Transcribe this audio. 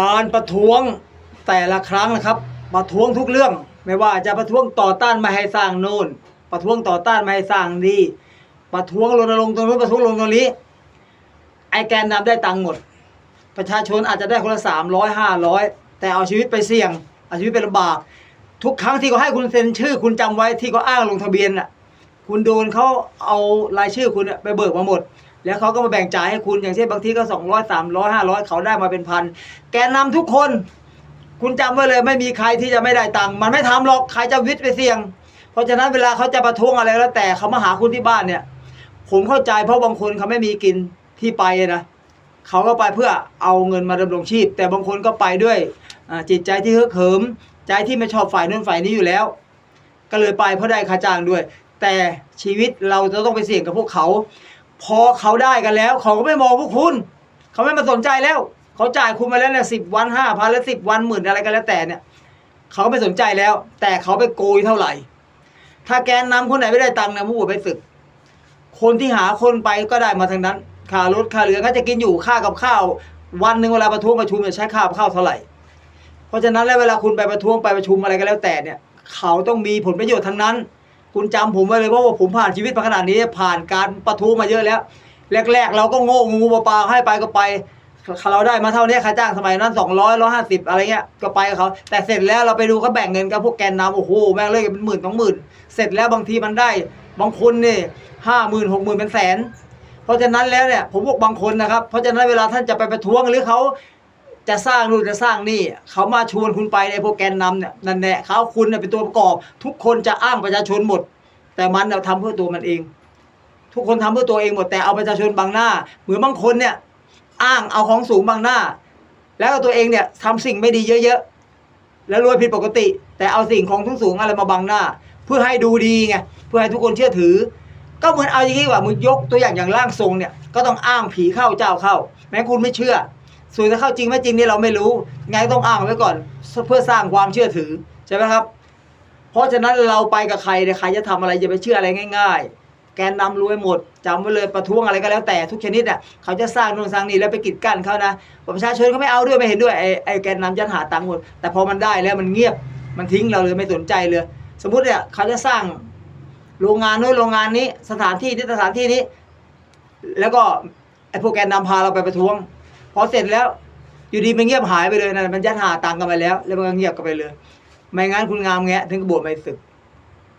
การประท้วงแต่ละครั้งนะครับ ประท้วงทุกเรื่อง ไม่ว่าจะประท้วงต่อต้านไม่ให้สร้างโน่น ประท้วงต่อต้านไม่ให้สร้างดี ประท้วงรณรงค์ตรงนู้นประท้วงรณรงตรงนี้ ไอแกนนำได้ตังค์หมด ประชาชนอาจจะได้คนละสามร้อยห้าร้อยแต่เอาชีวิตไปเสี่ยง เอาชีวิตไปลำบาก ทุกครั้งที่เขาให้คุณเซ็นชื่อ คุณจำไว้ที่เขาอ้างลงทะเบียนน่ะ คุณโดนเขาเอารายชื่อคุณไปเบิกมาหมด แล้วเขาก็มาแบ่งจ่ายให้คุณอย่างเช่นบางทีก็สองร้อยสามร้อยห้าร้อยเขาได้มาเป็นพันแกนนำทุกคน คุณจำไว้เลยไม่มีใครที่จะไม่ได้ตังค์มันไม่ทำหรอกใครจะวิทย์ไปเสี่ยง เพราะฉะนั้นเวลาเขาจะประท้วงอะไรแล้วแต่เขามาหาคุณที่บ้านเนี่ย ผมเข้าใจเพราะบางคนเขาไม่มีกินที่ไปนะเขาก็ไปเพื่อเอาเงินมาดำรงชีพ แต่บางคนก็ไปด้วยจิตใจที่เฮึกเหิมใจที่ไม่ชอบฝ่ายนู้นฝ่ายนี้อยู่แล้ว ก็เลยไปเพราะได้ค่าจ้างด้วย แต่ชีวิตเราจะต้องไปเสี่ยงกับพวกเขา พอเขาได้กันแล้ว เขาก็ไม่มองพวกคุณ เขาไม่มาสนใจแล้ว เขาจ่ายคุณมาแล้วเนี่ยสิบวันห้าพันแล้วสิบวันหมื่นอะไรก็แล้วแต่เนี่ย เขาไม่สนใจแล้ว แต่เขาไปโกยเท่าไหร่ ถ้าแกนนำคนไหนไม่ได้ตังค์นะมู่ไปศึก คนที่หาคนไปก็ได้มาทางนั้นค่ารถค่าเรือเขาจะกินอยู่ค่ากับข้าว วันหนึ่งเวลาประท้วงประชุมจะใช้ค่าข้าวเท่าไหร่ เพราะฉะนั้นแล้วเวลาคุณไปประท้วงไปประชุมอะไรก็แล้วแต่เนี่ย เขาต้องมีผลประโยชน์ทั้งนั้น คุณจำผมไว้เลยเพราะว่าผมผ่านชีวิตมาขนาดนี้ ผ่านการประท้วงมาเยอะแล้ว แรก ๆ เราก็โง่งูปลาๆให้ไปก็ไปเราได้มาเท่านี้ค่าจ้างสมัยนั้นสองร้อยร้อยห้าสิบอะไรเงี้ยก็ไปกับเขาแต่เสร็จแล้วเราไปดูเขาแบ่งเงินกับพวกแกนนำโอ้โหแม่งเลยกันเป็นหมื่นสองหมื่นเสร็จแล้วบางทีมันได้บางคนนี่ห้าหมื่นหกหมื่นเป็นแสน เพราะฉะนั้นแล้วเนี่ยผมบอกบางคนนะครับ เพราะฉะนั้นเวลาท่านจะไปประท้วงหรือเขา จะสร้างนู่นจะสร้างนี่เขามาชวนคุณไปในพวกแกนนำเนี่ยนั่นแหละเขาคุณเป็นตัวประกอบ ทุกคนจะอ้างประชาชนหมด แต่มันเนี่ยทำเพื่อตัวมันเอง ทุกคนทำเพื่อตัวเองหมดแต่เอาประชาชนบังหน้า เหมือนบางคนเนี่ยอ้างเอาของสูงบังหน้า แล้วตัวเองเนี่ยทำสิ่งไม่ดีเยอะๆแล้วรวยผิดปกติ แต่เอาสิ่งของทุกสูงอะไรมาบังหน้า เพื่อให้ดูดีไงเพื่อให้ทุกคนเชื่อถือ ก็เหมือนเอาอย่างนี้ว่ามึงยกตัวอย่างอย่างร่างทรงเนี่ยก็ต้องอ้างผีเข้าเจ้าเข้า แม้คุณไม่เชื่อ ส่วนจะเข้าจริงไม่จริงนี่เราไม่รู้ไงต้องอ้างไว้ก่อนเพื่อสร้างความเชื่อถือใช่ไหมครับ เพราะฉะนั้นเราไปกับใครเนี่ยใครจะทำอะไรอย่าไปเชื่ออะไรง่าย ๆ แกนนำรวยหมดจำไว้เลยประท้วงอะไรก็แล้วแต่ทุกชนิดอะเขาจะสร้างนู่นสร้างนี่แล้วไปกีดกั้นเขานะประชาชนเขาไม่เอาด้วยไม่เห็นด้วยไอ้ไอ้แกนนำยันหาตังค์หมดแต่พอมันได้แล้วมันเงียบมันทิ้งเราเลยไม่สนใจเลย สมมุติเนี่ยเขาจะสร้างโรงงานนู้นโรงงานนี้สถานที่ที่สถานที่นี้ แล้วก็ไอ้พวกแกนนำพาเราไปประท้วง พอเสร็จแล้วอยู่ดีมันเงียบหายไปเลยนะมันยัดหาตังค์กันไปแล้ว แล้วมันก็เงียบกันไปเลย ไม่งั้นคุณงามแงะถึงกระบวชไม่ศึก